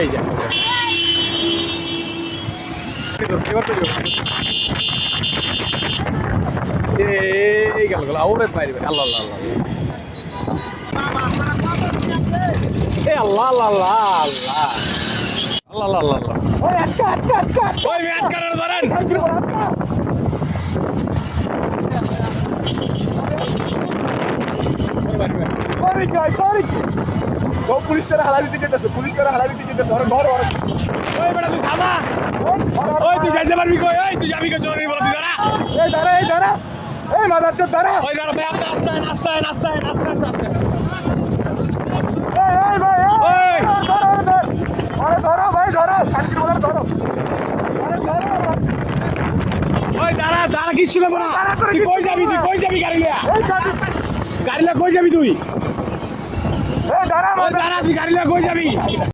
এই যে এই গেল গেল আউরে বাইরে আল্লাহ আল্লাহ আল্লাহ। আল্লাহ আল্লাহ আল্লাহ আল্লাহ আল্লাহ আল্লাহ। ওই আচ্ছা আচ্ছা আচ্ছা ওই ম্যাচ কারার ধরেন। Sorry Joy sorry. ও পুলিশ তারা হালা দিতে যেতেছে পুলিশ তারা হালা দিতে যেতেছে ধরো ধরো ওই বেটা তুই থামা। ওই তুই যাইতে পারবি কই? ওই তুই যাবি কই? চলবি বল তুই দাঁড়া। এই দাঁড়া এই দাঁড়া। এই মাদার চোদ দাঁড়া। ওই দাঁড়া ভাই আস্তে আস্তে আস্তে আস্তে আস্তে আস্তে আস্তে এই এই ভাই! এই। ধরো ধরো ধরো। ভাই ধরো। শান্তি বলে ধরো। ওই দাঁড়া দাঁড়া কিচ্ছু নেব না। তুই কই যাবি তুই কই যাবি গাড়ি লিয়া গাড়ি লিয়া কই যাবি তুই? ওই ধারা ওই ধারা যাবি?